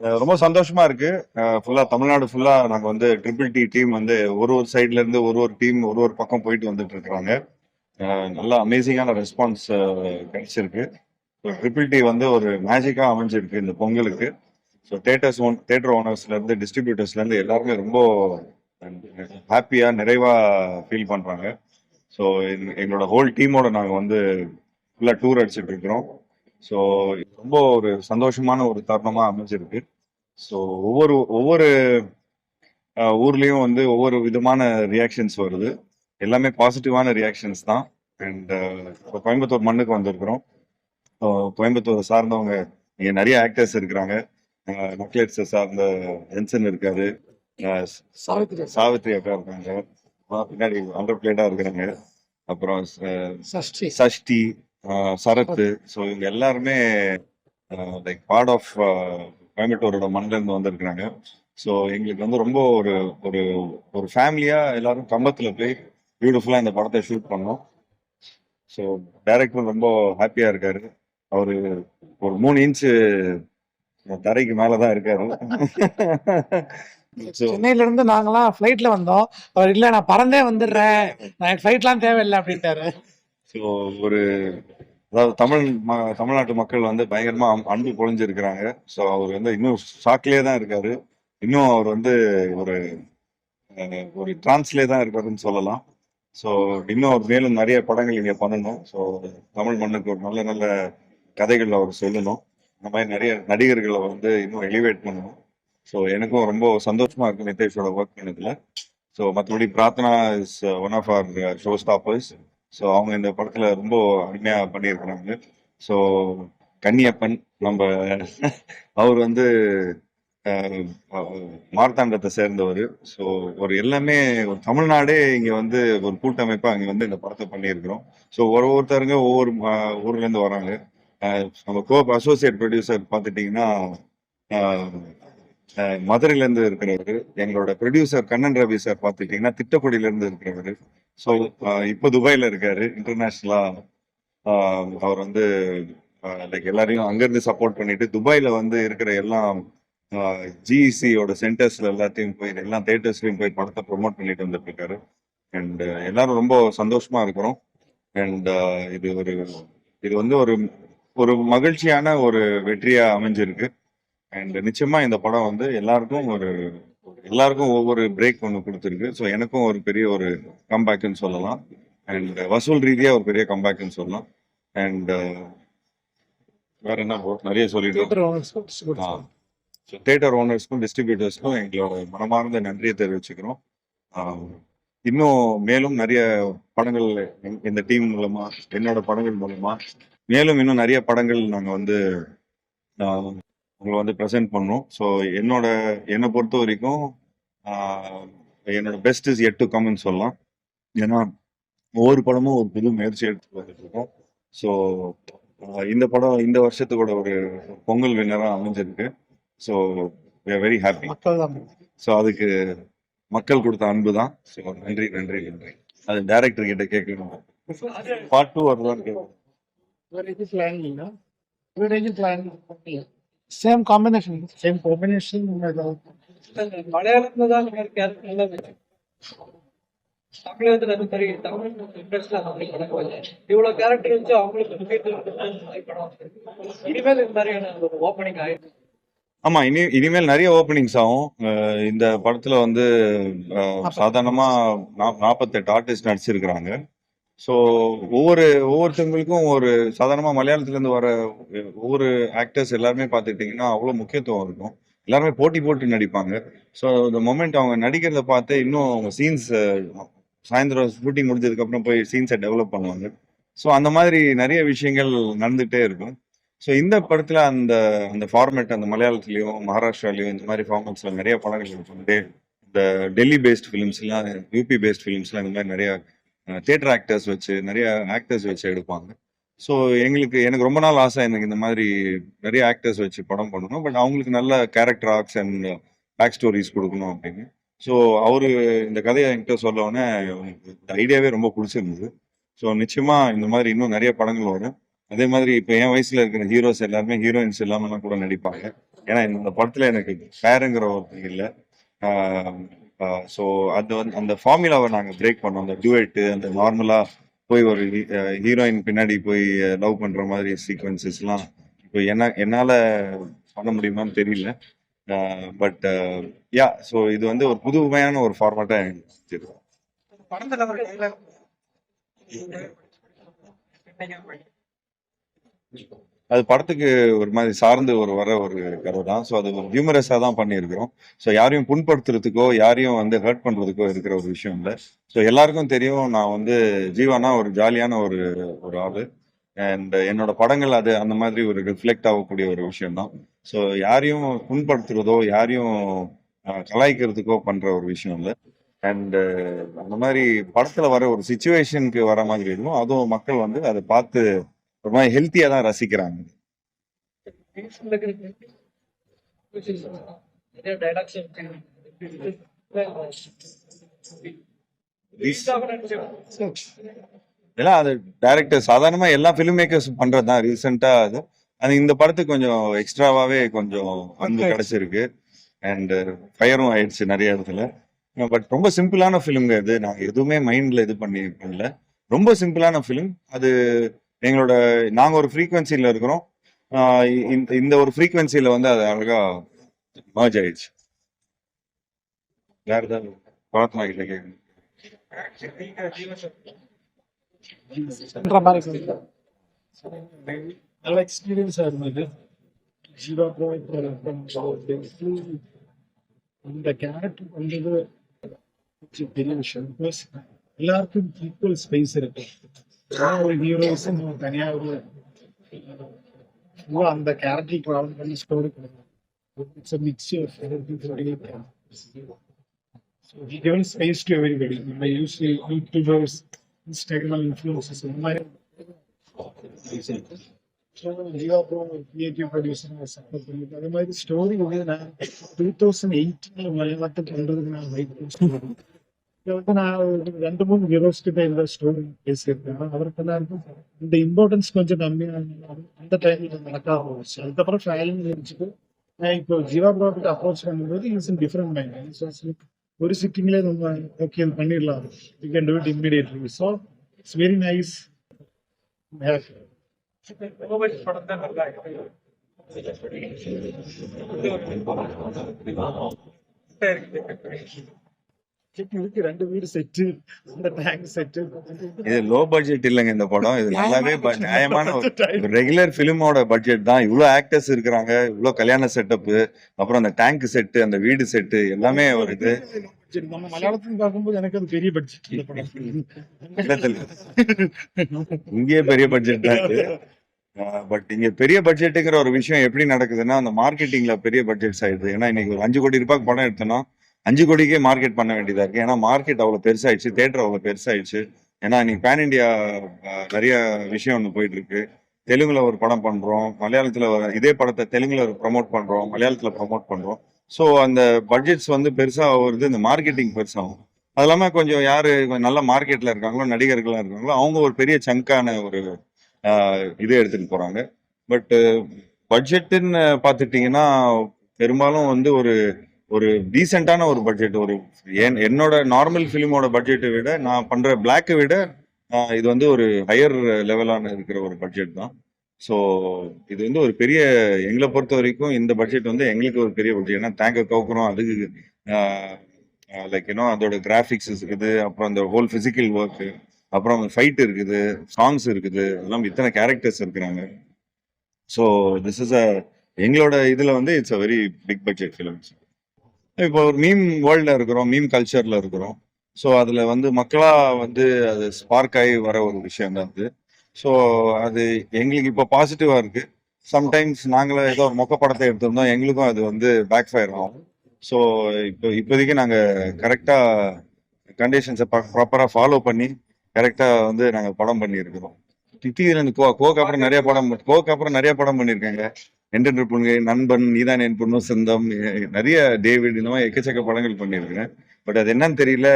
ரொம்ப சந்தோஷமா இருக்கு. ஃபுல்லா தமிழ்நாடு ஃபுல்லா நாங்க வந்து ட்ரிபிள் டி டீம் வந்து ஒரு ஒரு சைட்ல இருந்து ஒரு ஒரு டீம் ஒரு ஒரு பக்கம் போயிட்டு வந்துட்டு இருக்காங்க நல்ல அமேசிங்கான ரெஸ்பான்ஸ் கிடைச்சிருக்கு. ட்ரிபிள் டி வந்து ஒரு மேஜிக்கா அமைஞ்சிருக்கு இந்த பொங்கலுக்கு. ஸோ தேட்டர்ஸ் ஓன் தேட்டர் ஓனர்ஸ்ல இருந்து டிஸ்ட்ரிபியூட்டர்ஸ்ல இருந்து எல்லாருமே ரொம்ப ஹாப்பியா நிறைவா ஃபீல் பண்றாங்க. ஸோ எங்களோட ஹோல் டீமோட நாங்கள் வந்து ஃபுல்லா டூர் அடிச்சிட்டு இருக்கிறோம். ஸோ ரொம்ப ஒரு சந்தோஷமான ஒரு தருணமா அமைஞ்சிருக்கு. ஸோ ஒவ்வொரு ஒவ்வொரு ஊர்லயும் வந்து ஒவ்வொரு விதமான ரியாக்ஷன்ஸ் வருது. எல்லாமே பாசிட்டிவான ரியாக்ஷன்ஸ் தான். அண்ட் இப்போ கோயம்புத்தூர் மண்ணுக்கு வந்திருக்கிறோம். கோயம்புத்தூர் சார்ந்தவங்க இங்க நிறைய ஆக்டர்ஸ் இருக்கிறாங்க. நக்லெட்ஸ் சார்ந்த ஜென்சன் இருக்காரு. சாவித்ரி அக்கா. இருக்காங்க. பின்னாடி அண்டர் பிளேட்டா இருக்கிறாங்க. அப்புறம் சஷ்டி. சஷ்டி ஆஹ் சரத் ஸோ இவங்க எல்லாருமே லைக் பார்ட் ஆஃப் கோயம்புத்தூரோட மண்ணில இருந்து வந்திருக்கிறாங்க. ஸோ எங்களுக்கு வந்து ரொம்ப ஒரு ஒரு ஒரு ஃபேமிலியா எல்லாரும் கம்பத்துல போய் பியூட்டிஃபுல்லா இந்த படத்தை ஷூட் பண்ணோம். ஸோ டைரக்டர் ரொம்ப ஹாப்பியா இருக்காரு. அவரு ஒரு மூணு இன்ச்சு தரைக்கு மேலதான் இருக்காரு. சென்னையில இருந்து நாங்களாம் ஃபிளைட்ல வந்தோம். அவர் இல்ல நான் பறந்தே வந்துடுறேன். நான் ஃபிளைட்லாம் தேவையில்லை அப்படின்ட்டாரு. ஸோ ஒரு அதாவது தமிழ் ம- தமிழ்நாட்டு மக்கள் வந்து பயங்கரமா அம்- அன்பு பொழிஞ்சிருக்கிறாங்க. ஸோ அவர் வந்து இன்னும் ஷாக்லேயே தான் இருக்காரு. இன்னும் அவர் வந்து ஒரு ஒரு டிரான்ஸ்லேயே தான் இருக்காருன்னு சொல்லலாம். ஸோ இன்னும் அவர் மேலும் நிறைய படங்கள் இங்கே பண்ணணும். ஸோ தமிழ் மண்ணுக்கு ஒரு நல்ல நல்ல கதைகள் அவர் சொல்லணும். இந்த மாதிரி நிறைய நடிகர்களை வந்து இன்னும் எலிவேட் பண்ணணும். ஸோ எனக்கும் ரொம்ப சந்தோஷமா இருக்கு நிதேஷோட ஒர்க் பண்ணதுல. ஸோ மற்றபடி Prarthana is one of our show stoppers so அவங்க இந்த படத்துல ரொம்ப அருமையா பண்ணியிருக்கிறாங்க. ஸோ கன்னியப்பன் நம்ம அவர் வந்து மார்த்தாண்டத்தை சேர்ந்தவர். ஸோ ஒரு எல்லாமே ஒரு தமிழ்நாடே இங்க வந்து ஒரு கூட்டமைப்பா அங்கே வந்து இந்த படத்தை பண்ணியிருக்கிறோம். ஸோ ஒரு ஒருத்தருங்க ஒவ்வொரு அஹ், ஊர்ல இருந்து வராங்க. நம்ம கோ அசோசியேட் ப்ரொடியூசர் பார்த்துட்டீங்கன்னா மதுரையிலேருந்து மதுரையில இருந்து இருக்கிறவர் எங்களோட ப்ரொடியூசர் கண்ணன் ரவி சார் பார்த்துட்டீங்கன்னா திட்டக்குடியில இருந்து இருக்கிறவர் ஸோ இப்போ துபாயில இருக்காரு இன்டர்நேஷ்னலா அவர் வந்து லைக் எல்லாரையும் அங்கிருந்து சப்போர்ட் பண்ணிட்டு துபாயில வந்து இருக்கிற எல்லாம் ஜிஇசியோட சென்டர்ஸ்ல எல்லாத்தையும் போய் எல்லா தேட்டர்ஸ்லயும் போய் படத்தை ப்ரொமோட் பண்ணிட்டு வந்துட்டு இருக்காரு அண்ட் எல்லாரும் ரொம்ப சந்தோஷமா இருக்கிறோம். அண்ட் இது ஒரு இது வந்து ஒரு ஒரு மகிழ்ச்சியான ஒரு வெற்றியா அமைஞ்சிருக்கு. அண்ட் நிச்சயமா இந்த படம் வந்து எல்லாருக்கும் ஒரு எல்லாருக்கும் ஒவ்வொரு பிரேக் ஒன்று கொடுத்துருக்கு. ஸோ எனக்கும் ஒரு பெரிய ஒரு கம்பேக்னு சொல்லலாம். அண்ட் வசூல் ரீதியா ஒரு பெரிய கம்பேக்னு சொல்லலாம். அண்ட் வேற என்ன? நிறைய சொல்லிட்டோம். ஸோ தேட்டர் ஓனர்ஸ்க்கும் டிஸ்ட்ரிபியூட்டர்ஸ்க்கும் எங்களோட மனமார்ந்த நன்றியை தெரிவிச்சுக்கிறோம். இன்னும் மேலும் நிறைய படங்கள் இந்த- டீம் மூலமா என்னோட படங்கள் மூலமா மேலும் இன்னும் நிறைய படங்கள் நாங்கள் வந்து உங்களை வந்து ப்ரெசென்ட் பண்ணோம். ஸோ என்னோட என்னை பொறுத்த வரைக்கும் என்னோட பெஸ்ட் இஸ் எட் டு கம்னு சொல்லலாம். ஏன்னா ஒவ்வொரு படமும் ஒரு புது முயற்சி எடுத்து வந்துட்டு இருக்கோம். ஸோ இந்த படம் இந்த வருஷத்துக்கூட ஒரு பொங்கல் வின்னராக அமைஞ்சிருக்கு. ஸோ வெரி ஹாப்பி ஸோ அதுக்கு மக்கள் கொடுத்த அன்பு தான். ஸோ நன்றி நன்றி நன்றி. அது டைரக்டர் கிட்ட கேட்கணும். பார்ட் டூ வருதான்னு கேட்கணும். Same combination. Same combination. மலையாளத்துல தான் தமிழகத்துல பெரிய தமிழ் இவ்வளவு கேரக்டர் அவங்களுக்கு. இனிமேல் இந்த மாதிரியான ஓப்பனிங் ஆயிருக்கு ஆமா இனி இனிமேல் நிறைய ஓப்பனிங்ஸ் ஆகும் இந்த படத்துல வந்து சாதாரணமா நாற்பத்தெட்டு ஆர்டிஸ்ட் நடிச்சிருக்கிறாங்க ஸோ ஒவ்வொரு ஒவ்வொருத்தவங்களுக்கும் ஒரு சாதாரணமாக மலையாளத்துலேருந்து வர ஒவ்வொரு ஆக்டர்ஸ் எல்லாருமே பார்த்துக்கிட்டிங்கன்னா அவ்வளோ முக்கியத்துவம் இருக்கும். எல்லாருமே போட்டி போட்டு நடிப்பாங்க. ஸோ இந்த மொமெண்ட் அவங்க நடிக்கிறத பார்த்து இன்னும் அவங்க சீன்ஸ் சாயந்தரம் ஷூட்டிங் முடிஞ்சதுக்கப்புறம் போய் சீன்ஸை டெவலப் பண்ணுவாங்க. ஸோ அந்த மாதிரி நிறைய விஷயங்கள் நடந்துகிட்டே இருக்கும். ஸோ இந்த படத்தில் அந்த அந்த ஃபார்மேட் அந்த மலையாளத்துலேயும் மகாராஷ்டிராலயும் இந்த மாதிரி ஃபார்மேட்ஸில் நிறைய படங்கள் இருக்கு இந்த டெல்லி பேஸ்ட் ஃபிலிம்ஸ்லாம் யூபி பேஸ்ட் ஃபிலிம்ஸ்லாம் இந்த மாதிரி நிறையா தேட்டர் ஆக்டர்ஸ் வச்சு நிறைய ஆக்டர்ஸ் வச்சு எடுப்பாங்க. ஸோ எங்களுக்கு எனக்கு ரொம்ப நாள் ஆசை எனக்கு இந்த மாதிரி நிறைய ஆக்டர்ஸ் வச்சு படம் பண்ணணும். பட் அவங்களுக்கு நல்ல character arcs and back stories கொடுக்கணும் அப்படின்னு. ஸோ அவரு இந்த கதையை என்கிட்ட சொல்ல உடனே இந்த ஐடியாவே ரொம்ப பிடிச்சிருந்தது. ஸோ நிச்சயமா இந்த மாதிரி இன்னும் நிறைய படங்கள் வரும். அதே மாதிரி இப்போ என் வயசுல இருக்கிற ஹீரோஸ் எல்லாருமே ஹீரோயின்ஸ் எல்லாமே கூட நடிப்பாங்க. ஏன்னா இந்த படத்துல எனக்கு பேருங்கிற ஒருத்தர் இல்லை. ஸோ அது வந்து அந்த ஃபார்முலாவை நாங்கள் பிரேக் பண்ணோம். அந்த டுவெட்டு அந்த நார்மலாக போய் ஒரு ஹீரோயின் பின்னாடி போய் லவ் பண்ணுற மாதிரி சீக்வன்சஸ்லாம் இப்போ என்ன என்னால் பண்ண முடியுமான்னு தெரியல. பட் யா ஸோ இது வந்து ஒரு புதுமையான ஒரு ஃபார்மேட்டாக எனக்கு படத்துல ஒரு. அது படத்துக்கு ஒரு மாதிரி சார்ந்து ஒரு வர ஒரு கதை தான் ஸோ அது ஒரு ஹியூமரஸாக தான் பண்ணியிருக்கிறோம். ஸோ யாரையும் புண்படுத்துறதுக்கோ யாரையும் வந்து ஹர்ட் பண்ணுறதுக்கோ இருக்கிற ஒரு விஷயம் இல்லை. ஸோ எல்லாருக்கும் தெரியும் நான் வந்து ஜீவானா ஒரு ஜாலியான ஒரு ஒரு ஆள். அண்ட் என்னோட படங்கள் அது அந்த மாதிரி ஒரு ரிஃப்ளெக்ட் ஆகக்கூடிய ஒரு விஷயம் தான் ஸோ யாரையும் புண்படுத்துறதோ யாரையும் கலாய்க்கிறதுக்கோ பண்ணுற ஒரு விஷயம் இல்லை. அண்டு அந்த மாதிரி படத்தில் வர ஒரு சுச்சுவேஷனுக்கு வர மாதிரி இருக்கும். அதுவும் மக்கள் வந்து அதை பார்த்து ஒரு மாதிரி ஹெல்த்தியாக தான் ரசிக்கிறாங்க. எல்லாம் அது டைரக்டர் சாதாரணமா எல்லா ஃபிலிம் மேக்கர்ஸ் பண்றது தான் ரீசெண்டா அது. அது இந்த படத்துக்கு கொஞ்சம் எக்ஸ்ட்ராவாவே கொஞ்சம் அன்பு கிடைச்சிருக்கு. அண்ட் ஃபயரும் ஆயிடுச்சு நிறைய இடத்துல. பட் ரொம்ப சிம்பிளான ஃபிலிம்ங்க இது. நாங்க எதுவுமே மைண்ட்ல இது பண்ணி பண்ணல. ரொம்ப சிம்பிளான ஃபிலிம் அது எங்களோட நாங்க ஒரு ஃப்ரீக்வன்சில இருக்கிறோம். இந்த இந்த ஒரு ஃப்ரீக்வன்சில வந்து அது அழகா மர்ஜ் ஆயிடுச்சு. வேற ஏதாவது பிரார்த்தனா கிட்ட கேட்கணும் நீங்க ஜீவன் நல்ல இருந்தது. ஜீவா இந்த கேரக்டர் வந்தது. பெரிய விஷயம். எல்லாருக்கும் ஈக்குவல் ஸ்பேஸ் இருக்கு. ஒரு ஹீரோஸும் தனியா ஒரு full ஆ அந்த கேரக்டர் ட்ராவல் பண்ணி story it's mixture So he given space to everybody. நம்ம usually YouTubers, Instagram influencers, இந்த மாதிரி So, Jeeva bro creative producer support பண்ணிட்டு அதே மாதிரி ஸ்டோரி வந்து நான் டூ தௌசண்ட் எயிட்டீன்ல மலையாளத்தில் பண்றதுக்கு நான் வெயிட் இதை வந்து நான் ஒரு ரெண்டு மூணு ஹீரோஸ் கிட்ட இந்த ஸ்டோரி பேசியிருக்கேன். அவருக்கு எல்லாருக்கும் இந்த இம்பார்ட்டன்ஸ் கொஞ்சம் கம்மியா இருந்ததுனால அந்த டைம்ல நடக்காம போச்சு. அதுக்கப்புறம் ட்ரையலிங் இருந்துச்சுட்டு நான் இப்போ ஜீவா ப்ரோ கிட்ட அப்ரோச் பண்ணும்போது இட்ஸ் இன் டிஃப்ரெண்ட் மைண்ட் ஒரு சிட்டிங்லேயே நம்ம ஓகே இது பண்ணிடலாம். You can do it immediately so it's very nice நல்லா இதுக்கு ரெண்டு வீடு செட்டு அந்த டேங்க் செட்டு. இது லோ பட்ஜெட் இல்லைங்க இந்த படம். இது நல்லாவே நியாயமான ரெகுலர் பிலிமோட பட்ஜெட் தான். இவ்வளோ ஆக்டர்ஸ் இருக்கிறாங்க இவ்வளோ கல்யாண செட்டப் அப்புறம் அந்த டேங்க் செட்டு அந்த வீடு செட்டு எல்லாமே ஒரு இது. சரி நம்ம மலையாளத்தில் பார்க்கும்போது எனக்கு அது பெரிய பட்ஜெட் இங்கேயே பெரிய பட்ஜெட் தான் பட் இங்க பெரிய பட்ஜெட்டுங்கிற ஒரு விஷயம் எப்படி நடக்குதுன்னா அந்த மார்க்கெட்டிங்ல பெரிய பட்ஜெட்ஸ் ஆயிடுது. ஏன்னா இன்னைக்கு ஒரு அஞ்சு கோடி ரூபாய்க்கு படம் எடுத்தோம்னா அஞ்சு கோடிக்கே மார்க்கெட் பண்ண வேண்டியதா இருக்கு. ஏன்னா மார்க்கெட் அவ்வளவு பெருசாயிடுச்சு தேட்டர் அவ்வளவு பெருசாயிடுச்சு. ஏன்னா இன்னைக்கு பேன் இண்டியா நிறைய விஷயம் ஒன்று போயிட்டு இருக்கு தெலுங்குல ஒரு படம் பண்றோம். மலையாளத்துல இதே படத்தை தெலுங்குல ப்ரமோட் பண்றோம். மலையாளத்துல ப்ரமோட் பண்றோம். ஸோ அந்த பட்ஜெட்ஸ் வந்து பெருசா வருது. இந்த மார்க்கெட்டிங் பெருசாகும். அது இல்லாமல் கொஞ்சம் யாரு கொஞ்சம் நல்ல மார்க்கெட்ல இருக்காங்களோ நடிகர்களாக இருக்காங்களோ அவங்க ஒரு பெரிய சங்கான ஒரு இது எடுத்துட்டு போறாங்க. பட் பட்ஜெட்டுன்னு பார்த்துட்டீங்கன்னா பெரும்பாலும் வந்து ஒரு ஒரு டீசெண்டான ஒரு பட்ஜெட் ஒரு என்- என்னோட நார்மல் ஃபிலிமோட பட்ஜெட்டை விட நான் பண்ற பிளாக்கை விட இது வந்து ஒரு ஹையர் லெவலான இருக்கிற ஒரு பட்ஜெட் தான். ஸோ இது வந்து ஒரு பெரிய எங்களை பொறுத்த வரைக்கும் இந்த பட்ஜெட் வந்து எங்களுக்கு ஒரு பெரிய பட்ஜெட் ஏன்னா தேங்க கவுக்குறோம் அதுக்கு லைக் யூனோ அதோட கிராஃபிக்ஸ் இருக்குது அப்புறம் அந்த ஹோல் ஃபிசிக்கல் ஒர்க்கு அப்புறம் ஃபைட் இருக்குது சாங்ஸ் இருக்குது எல்லாம் இத்தனை கேரக்டர்ஸ் இருக்கிறாங்க. ஸோ திஸ் இஸ் அ எங்களோட இதில் வந்து it's uh very big budget films இப்போ ஒரு மீம் வேர்ல்ட்ல இருக்கிறோம் மீம் கல்ச்சர்ல இருக்கிறோம். ஸோ அதுல வந்து மக்களா வந்து அது ஸ்பார்க் ஆகி வர ஒரு விஷயம் தான் அது. ஸோ அது எங்களுக்கு இப்போ பாசிட்டிவா இருக்கு. சம்டைம்ஸ் நாங்களே ஏதோ ஒரு மொக்க படத்தை எடுத்திருந்தோம் எங்களுக்கும் அது வந்து பேக் ஃபயர் ஆகும். ஸோ இப்போ இப்போதைக்கு நாங்கள் கரெக்டாக கண்டிஷன்ஸை ப்ராப்பராக ஃபாலோ பண்ணி கரெக்டாக வந்து நாங்கள் படம் பண்ணியிருக்கிறோம். தித்தியிலேருந்து கோ கோக்கு அப்புறம் நிறைய படம் கோக்கு அப்புறம் நிறைய படம் பண்ணியிருக்காங்க. என்டென்ட் பொண்ணு நண்பன் நீதான் என் பொண்ணு சொந்தம். நிறைய டேவிட் இந்த மாதிரி எக்கச்சக்க படங்கள் பண்ணியிருக்கிறேன். பட் அது என்னன்னு தெரியல.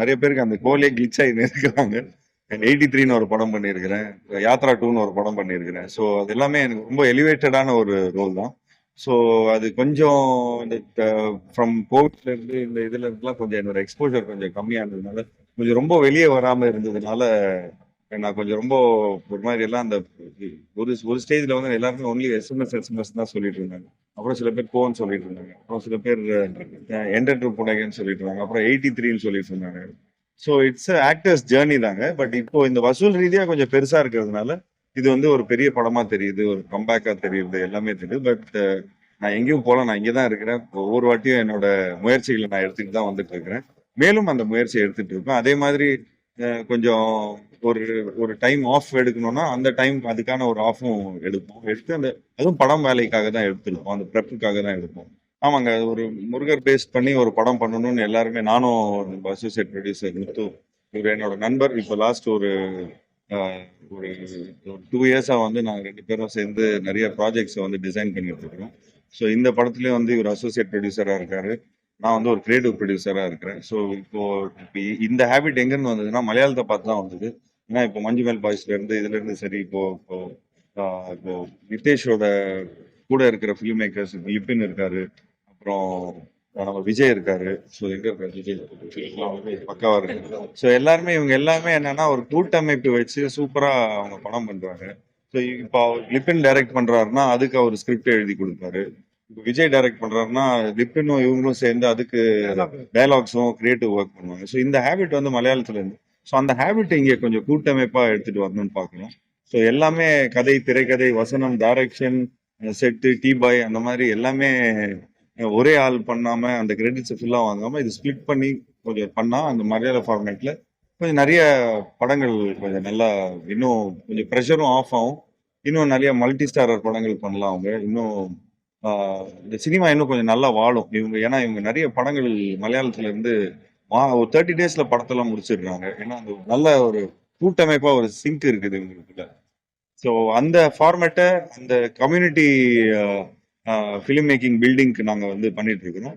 நிறைய பேருக்கு அந்த கோலே கிளிச் ஆகி இருக்கிறாங்க எயிட்டி த்ரீன்னு ஒரு படம் பண்ணியிருக்கிறேன். யாத்ரா டூன்னு ஒரு படம் பண்ணியிருக்கிறேன். ஸோ அது எல்லாமே எனக்கு ரொம்ப எலிவேட்டடான ஒரு ரோல் தான். ஸோ அது கொஞ்சம் இந்த ஃப்ரம் கோவிட்லேருந்து இந்த இதுல இருந்துலாம் கொஞ்சம் என்னோட எக்ஸ்போஜர் கொஞ்சம் கம்மியானதுனால இருந்ததுனால கொஞ்சம் ரொம்ப வெளியே வராமல் இருந்ததுனால நான் கொஞ்சம் ரொம்ப ஒரு மாதிரி எல்லாம் அந்த ஒரு ஒரு ஸ்டேஜ்ல வந்து எல்லாருமே ஒன்லி எஸ்எம்எஸ் எஸ்எம்எஸ் தான் சொல்லிட்டு இருந்தாங்க. அப்புறம் சில பேர் போன்னு சொல்லிட்டு இருந்தாங்க. அப்புறம் சில பேர் என்டர் ட்ரூப் புனகன்னு சொல்லிட்டு இருந்தாங்க. அப்புறம் எயிட்டி த்ரீன்னு சொல்லிட்டு இருந்தாங்க. ஸோ இட்ஸ் ஆக்டர்ஸ் ஜேர்னி தாங்க. பட் இப்போ இந்த வசூல் ரீதியாக கொஞ்சம் பெருசா இருக்கிறதுனால இது வந்து ஒரு பெரிய படமா தெரியுது ஒரு கம்பேக்கா தெரியுது எல்லாமே தெரியுது. பட் நான் எங்கேயும் போல நான் இங்கே தான் இருக்கிறேன். ஒவ்வொரு வாட்டியும் என்னோட முயற்சிகளை நான் எடுத்துட்டு தான் வந்துட்டு இருக்கிறேன். மேலும் அந்த முயற்சியை எடுத்துட்டு இருப்பேன் அதே மாதிரி கொஞ்சம் ஒரு ஒரு டைம் ஆஃப் எடுக்கணும்னா அந்த டைம் அதுக்கான ஒரு ஆஃபும் எடுப்போம். எடுத்து அந்த அதுவும் படம் வேலைக்காக தான் எடுத்துருப்போம். அந்த ப்ரெப்புக்காக தான் எடுப்போம். ஆமாங்க அது ஒரு முருகர் பேஸ்ட் பண்ணி ஒரு படம் பண்ணணும்னு எல்லாருமே நானும் அசோசியேட் ப்ரொடியூசர் முத்து இவர் என்னோட நண்பர். இப்போ லாஸ்ட் ஒரு ஒரு டூ இயர்ஸாக வந்து நாங்கள் ரெண்டு பேரும் சேர்ந்து நிறைய ப்ராஜெக்ட்ஸை வந்து டிசைன் பண்ணிட்டு இருக்கிறோம் ஸோ இந்த படத்துலேயும் வந்து இவர் அசோசியேட் ப்ரொடியூசராக இருக்காரு. நான் வந்து ஒரு கிரியேட்டிவ் ப்ரொடியூசராக இருக்கிறேன். ஸோ இப்போ இப்போ இந்த ஹேபிட் எங்கேருந்து வந்ததுன்னா மலையாளத்தை பார்த்து தான் வந்தது. ஏன்னா இப்போ மஞ்சுமேல் பாய்ஸ்ல இருந்து இதுல இருந்து சரி இப்போ இப்போ இப்போ நிதேஷோட கூட இருக்கிற ஃபிலிம் மேக்கர்ஸ் லிப்பின் இருக்காரு. அப்புறம் நம்ம விஜய் இருக்காரு. ஸோ எங்க இருக்காரு? விஜய். பக்காவா இருக்கு. ஸோ எல்லாருமே இவங்க எல்லாமே என்னன்னா ஒரு கூட்டமைப்பு வச்சு சூப்பரா அவங்க படம் பண்றாங்க. ஸோ இப்போ லிப்பின் டைரக்ட் பண்றாருன்னா அதுக்கு அவர் ஸ்கிரிப்ட் எழுதி கொடுப்பாரு. இப்போ விஜய் டைரக்ட் பண்றாருன்னா லிப்பினும் இவங்களும் சேர்ந்து அதுக்கு டயலாக்ஸும் கிரியேட்டிவ் ஒர்க் பண்ணுவாங்க. ஸோ இந்த ஹேபிட் வந்து மலையாளத்துல இருந்து ஸோ அந்த ஹேபிட் இங்கே கொஞ்சம் கூட்டமைப்பாக எடுத்துகிட்டு வரணும்னு பார்க்கணும் ஸோ எல்லாமே கதை திரைக்கதை வசனம் டைரக்ஷன் செட்டு டீ பாய் அந்த மாதிரி எல்லாமே ஒரே ஆள் பண்ணாமல் அந்த கிரெடிட்ஸ் ஃபுல்லாக வாங்காமல் இது ஸ்பிளிட் பண்ணி கொஞ்சம் பண்ணால் அந்த மரியாதை ஃபார்மேட்டில் கொஞ்சம் நிறைய படங்கள் கொஞ்சம் நல்லா இன்னும் கொஞ்சம் ப்ரெஷரும் ஆஃப் ஆகும். இன்னும் நிறைய மல்டி ஸ்டாரர் படங்கள் பண்ணலாம் அவங்க. இன்னும் இந்த சினிமா இன்னும் கொஞ்சம் நல்லா வாழும். இவங்க ஏன்னா இவங்க நிறைய படங்கள் மலையாளத்துல இருந்து ஒரு தேர்ட்டி டேஸ்ல படத்தெல்லாம் முடிச்சிடுறாங்க. ஏன்னா அந்த நல்ல ஒரு கூட்டமைப்பா ஒரு சிங்க் இருக்குது இவங்களுக்குள்ள. ஸோ அந்த ஃபார்மேட்டை அந்த கம்யூனிட்டி ஃபிலிம் மேக்கிங் பில்டிங்க்கு நாங்கள் வந்து பண்ணிட்டு இருக்கிறோம்.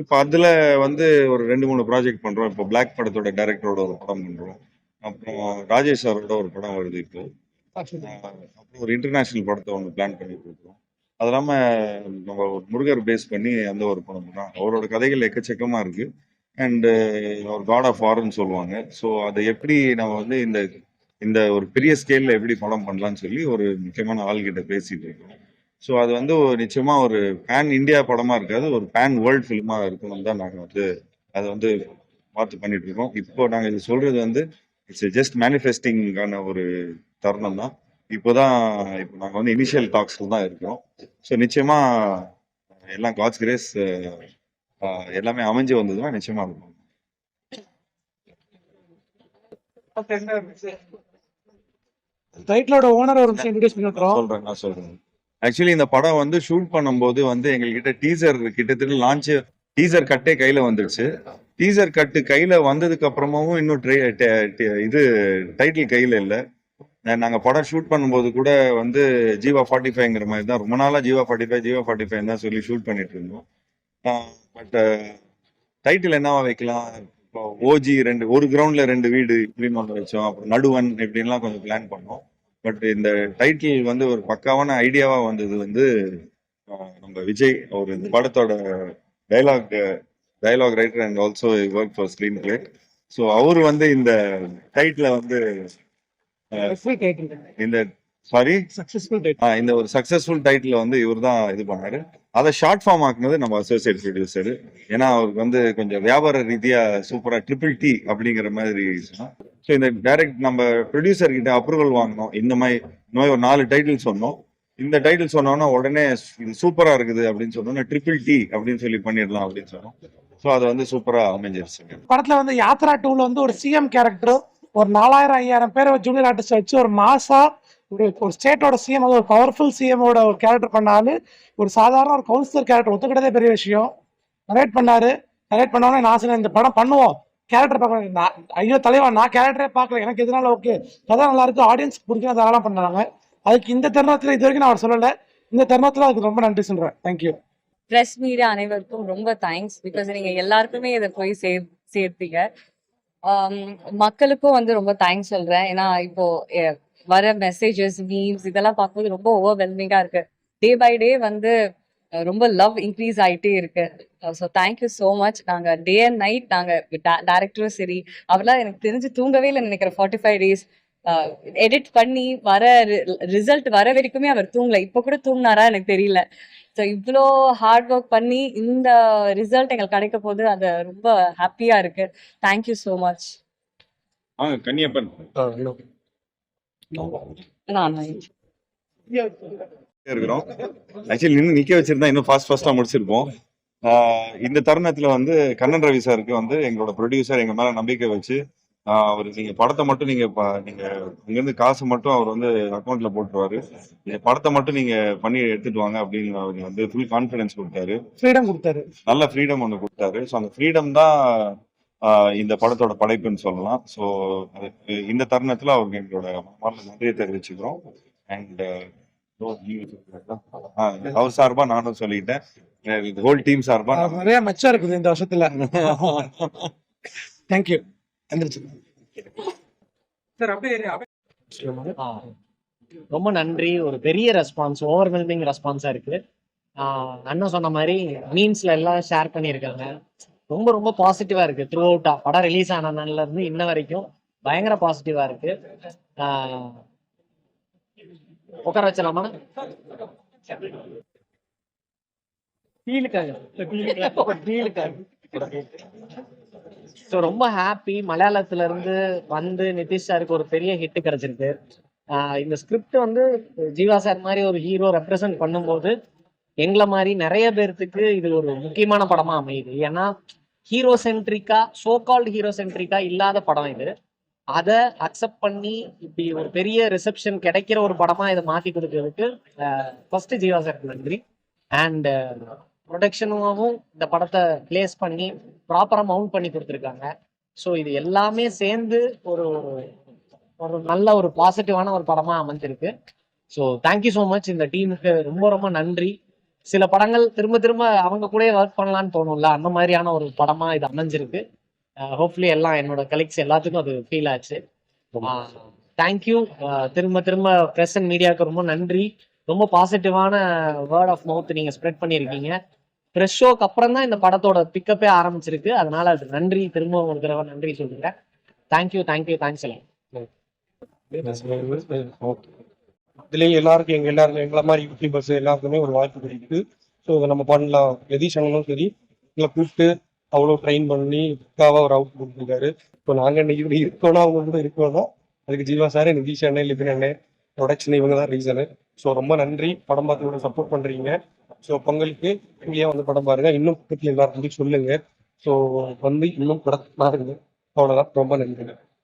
இப்போ அதில் வந்து ஒரு ரெண்டு மூணு ப்ராஜெக்ட் பண்ணுறோம் இப்போ பிளாக் படத்தோட டைரக்டரோட ஒரு படம் பண்ணுறோம் அப்புறம் ராஜேஷ் சாரோட ஒரு படம் வருது இப்போ. அப்புறம் ஒரு இன்டர்நேஷனல் படத்தை ஒன்று பிளான் பண்ணிட்டு இருக்கோம் அது இல்லாமல் நம்ம ஒரு முருகர் பேஸ் பண்ணி அந்த ஒரு படம் பண்ணுறோம் அவரோட கதைகள் எக்கச்சக்கமாக இருக்கு. அண்டு uh, ஒரு காட் ஆஃப் வார்னு சொல்லுவாங்க. ஸோ அதை எப்படி நம்ம வந்து இந்த இந்த ஒரு பெரிய ஸ்கேல்ல எப்படி படம் பண்ணலான்னு சொல்லி ஒரு முக்கியமான ஆள்கிட்ட பேசிட்டு இருக்கோம். ஸோ அது வந்து ஒரு நிச்சயமா ஒரு பேன் இந்தியா படமா இருக்காது ஒரு பேன் வேர்ல்ட் ஃபிலிமா இருக்கணும் தான் நாங்கள் வந்து அதை வந்து பார்த்து பண்ணிட்டு இருக்கோம். இப்போ நாங்கள் இது சொல்றது வந்து இட்ஸ் ஜஸ்ட் மேனிஃபெஸ்டிங்கான ஒரு தருணம் தான். இப்போதான் இப்போ நாங்கள் வந்து இனிஷியல் டாக்ஸ்ல தான் இருக்கிறோம். ஸோ நிச்சயமா எல்லாம் காட்ஸ் கிரேஸ் எல்லாமே அமைஞ்சு வந்ததுன்னா நிச்சயமா இருக்கும் டைட்டிலோட ஓனர் ஒரு இன்ட்ரடியூஸ் சொல்றேன் நான் சொல்றேன். ஆக்சுவலி இந்த படம் வந்து ஷூட் பண்ணும்போது வந்து எங்ககிட்ட டீசர் கிட்டத்தட்ட லான்ச் டீசர் கட்டே கையில வந்துடுச்சு டீசர் கட்டு கையில வந்ததுக்கு அப்புறமாவும் இன்னும் இது டைட்டில் கையில இல்ல. நாங்க படம் ஷூட் பண்ணும்போது கூட வந்து ஜீவா ஃபார்ட்டி ஃபைவ்ங்கிற மாதிரி தான். ரொம்ப நாளா Jeeva forty five Jeeva forty five தான் சொல்லி ஷூட் பண்ணிட்டு இருந்தோம். பட் டைட்டில் என்னவா வைக்கலாம்? இப்போ ஓஜி ரெண்டு ஒரு கிரவுண்ட்ல ரெண்டு வீடு இப்படின்னு ஒன்று வச்சோம். அப்புறம் நடுவன் இப்படின்லாம் கொஞ்சம் பிளான் பண்ணோம். பட் இந்த டைட்டில் வந்து ஒரு பக்காவான ஐடியாவா வந்தது வந்து நம்ம விஜய் அவர் இந்த படத்தோட dialogue dialogue writer and also work for screenplay so அவர் வந்து இந்த டைட்டில வந்து இந்த சாரி சக்சஸ்ஃபுல் டைட்டில் இந்த ஒரு சக்சஸ்ஃபுல் டைட்டில் வந்து இவர் தான் இது பண்ணாரு. அதை ஷார்ட் ஃபார்ம் ஆக்குனது நம்ம அசோசியேட் ப்ரொடியூசர் ஏன்னா அவருக்கு வந்து கொஞ்சம் வியாபார ரீதியா சூப்பரா ட்ரிபிள் டி அப்படிங்கிற மாதிரி ஸோ இந்த டைரக்ட் நம்ம ப்ரொடியூசர் கிட்ட அப்ரூவல் வாங்கினோம். இந்த மாதிரி இந்த மாதிரி ஒரு நாலு டைட்டில் சொன்னோம். இந்த டைட்டில் சொன்னோன்னா உடனே இது சூப்பரா இருக்குது அப்படின்னு சொன்னோன்னா ட்ரிபிள் டி அப்படின்னு சொல்லி பண்ணிடலாம் அப்படின்னு சொன்னோம். ஸோ அது வந்து சூப்பரா அமைஞ்சிருச்சுங்க படத்துல வந்து யாத்ரா டூல வந்து ஒரு சிஎம் கேரக்டர் ஒரு நாலாயிரம் ஐயாயிரம் பேரை ஜூனியர் ஆர்டிஸ்ட் வச்சு ஒரு மாசா ஒரு ஸ்டேட்டோட சிஎம் ஒரு பவர்ஃபுல் சிஎமோட ஒரு கேரக்டர் பண்ணாலும் ஒரு சாதாரண ஒரு கவுன்சிலர் கேரக்டர் ஒத்துக்கிட்டதே பெரிய விஷயம். நரேட் பண்ணாரு. நரேட் பண்ணோன்னே நான் இந்த படம் பண்ணுவோம். கேரக்டர் பார்க்க நான் ஐயோ தலைவா நான் கேரக்டரே பார்க்கல. எனக்கு எதனால ஓகே கதை நல்லா இருக்கு. ஆடியன்ஸ் பிடிக்கும் அதெல்லாம் பண்ணாங்க. அதுக்கு இந்த தருணத்தில் இது வரைக்கும் நான் அவர் சொல்லலை. இந்த தருணத்தில் அதுக்கு ரொம்ப நன்றி சொல்கிறேன் தேங்க்யூ ப்ரெஸ் மீடியா அனைவருக்கும் ரொம்ப தேங்க்ஸ் பிகாஸ் நீங்க எல்லாருக்குமே இதை போய் சேர் சேர்த்தீங்க. Um, மக்களுக்கும் வந்து ரொம்ப தேங்க்ஸ் சொல்றேன். ஏன்னா இப்போ வர மெசேஜஸ் மீம்ஸ் இதெல்லாம் பார்க்கும்போது ரொம்ப ஓவர்வெல்மிங்கா இருக்கு. டே பை டே வந்து ரொம்ப லவ் இன்க்ரீஸ் ஆயிட்டே இருக்கு. ஸோ தேங்க்யூ ஸோ மச் நாங்க டே அண்ட் நைட் நாங்க டேரக்டரும் சரி அவர்லாம் எனக்கு தெரிஞ்சு தூங்கவே இல்லை நினைக்கிறேன். ஃபார்ட்டி ஃபைவ் டேஸ் எடிட் பண்ணி வர ரிசல்ட் வர வரைக்குமே அவர் தூங்கல. இப்போ கூட தூங்கினாரா எனக்கு தெரியல. ஸோ இவ்வளோ ஹார்ட் ஒர்க் பண்ணி இந்த ரிசல்ட் எங்களுக்கு கிடைக்க போது அது ரொம்ப ஹாப்பியா இருக்கு. Thank you so much Kanniyappan. இருக்கிறோம். ஆக்சுவலி நின்று நிக்க வச்சிருந்தா இன்னும் ஃபாஸ்ட் ஃபாஸ்டா முடிச்சிருப்போம். இந்த தருணத்துல வந்து கண்ணன் ரவி சாருக்கு வந்து எங்களோட ப்ரொடியூசர் எங்க மேல நம்பிக்கை வச்சு அவர் நீங்க படத்தை மட்டும் நீங்க நீங்க இங்கிருந்து காசு மட்டும் அவர் வந்து அக்கௌண்ட்ல போட்டுருவாரு. நீங்க படத்தை மட்டும் நீங்க பண்ணி எடுத்துட்டு வாங்க அப்படின்னு அவர் வந்து ஃபுல் கான்ஃபிடன்ஸ் கொடுத்தாரு. ஃப்ரீடம் கொடுத்தாரு. நல்ல ஃப்ரீடம் ஒன்று கொடுத்தாரு. ஸோ அந்த ஃப்ரீடம் தான் இந்த படத்தோட படைப்புன்னு சொல்லலாம். ஸோ இந்த தருணத்துல அவருக்கு எங்களோட மனமார்ந்த நன்றியை தெரிவிச்சுக்கிறோம். அண்ட் அவர் சார்பா நானும் சொல்லிட்டேன். ஹோல் டீம் சார்பா நிறைய மச்சம் இருக்குது இந்த வருஷத்துல. தேங்க்யூ சார் அப்படியே ஆ. ரொம்ப நன்றி. ஒரு பெரிய ரெஸ்பான்ஸ் ஓவர்வெல்மிங் ரெஸ்பான்ஸா இருக்கு. அண்ணன் சொன்ன மாதிரி மீன்ஸ்ல எல்லாம் ஷேர் பண்ணியிருக்காங்க. ரொம்ப ரொம்ப பாசிட்டிவா இருக்கு. த்ரூ அவுட்டா படம் ரிலீஸ் ஆன இருந்து இன்ன வரைக்கும் பயங்கர பாசிட்டிவா இருக்கு. உட்கார வச்சலாமா ஸோ ரொம்ப ஹாப்பி மலையாளத்துல இருந்து வந்து நிதிஷ் சாருக்கு ஒரு பெரிய ஹிட் கிடைச்சிருக்கு. ஆஹ் இந்த ஸ்கிரிப்ட் வந்து ஜீவா சார் மாதிரி ஒரு ஹீரோ ரெப்ரசன்ட் பண்ணும்போது எங்களை மாதிரி நிறைய பேர்த்துக்கு இது ஒரு முக்கியமான படமா அமையுது. ஏன்னா ஹீரோ சென்ட்ரிக்கா சோ கால்டு ஹீரோ சென்ட்ரிக்கா இல்லாத படம் இது. அதை அக்செப்ட் பண்ணி இப்படி ஒரு பெரிய ரிசப்ஷன் கிடைக்கிற ஒரு படமா இதை மாத்தி கொடுக்கறதுக்கு ஃபர்ஸ்ட் ஜீவா சாருக்கு நன்றி. அண்ட் ப்ரொடக்ஷனும் இந்த படத்தை பிளேஸ் பண்ணி ப்ராப்பரா மவுண்ட் பண்ணி கொடுத்துருக்காங்க. ஸோ இது எல்லாமே சேர்ந்து ஒரு ஒரு நல்ல ஒரு பாசிட்டிவான ஒரு படமா அமைஞ்சிருக்கு. ஸோ தேங்க்யூ ஸோ மச் இந்த டீமுக்கு ரொம்ப ரொம்ப நன்றி. சில படங்கள் திரும்ப திரும்ப அவங்க கூட ஒர்க் பண்ணலாம்னு தோணும்ல. அந்த மாதிரியான ஒரு படமா இது அமைஞ்சிருக்கு. ஹோப்ஃபுல்லி எல்லாம் என்னோட கலெக்ட்ஸ் எல்லாத்துக்கும் அது ஃபீல் ஆச்சு. தேங்க்யூ திரும்ப திரும்ப ப்ரெஸ் அண்ட் மீடியாவுக்கு ரொம்ப நன்றி. ரொம்ப பாசிட்டிவான வேர்ட் ஆஃப் மவுத் நீங்க ஸ்ப்ரெட் பண்ணியிருக்கீங்க. ப்ரெஷ் ஷோக்கு அப்புறம் தான் இந்த படத்தோட பிக்கப்பே ஆரம்பிச்சிருக்கு. அதனால அது நன்றி. திரும்ப ஒரு தடவை நன்றி சொல்லிக்கிறேன் தேங்க்யூ தேங்க்யூ தேங்க்ஸ் எல்லாம் இதுலயும் எல்லாருக்கும் எங்க எல்லாருக்கும் எங்களை மாதிரி யூடியூபர்ஸ் எல்லாருக்குமே ஒரு வாய்ப்பு கிடைக்குது. ஸோ இதை நம்ம பண்ணலாம். எதிஷ் அண்ணனும் சரி எங்களை கூப்பிட்டு அவ்வளோ ட்ரெயின் பண்ணி புக்காவாக ஒரு அவுட் கொடுத்துருக்காரு. இப்போ நாங்க இன்னைக்கு இப்படி இருக்கோம்னா அவங்க கூட இருக்கோம்னா அதுக்கு ஜீவா சார் நிதிஷ் அண்ணன் லிபின் அண்ணன் ப்ரொடக்ஷன் இவங்க தான் ரீசனு ஸோ ரொம்ப நன்றி. படம் பார்த்து கூட சப்போர்ட் பண்றீங்க. ஸோ பொங்கலுக்கு இங்கேயே வந்து படம் பாருங்க. இன்னும் பக்கத்தில் எல்லாருக்கும் சொல்லுங்க. ஸோ வந்து இன்னும் படம் பாருங்க. அவ்வளோதான் ரொம்ப நன்றி.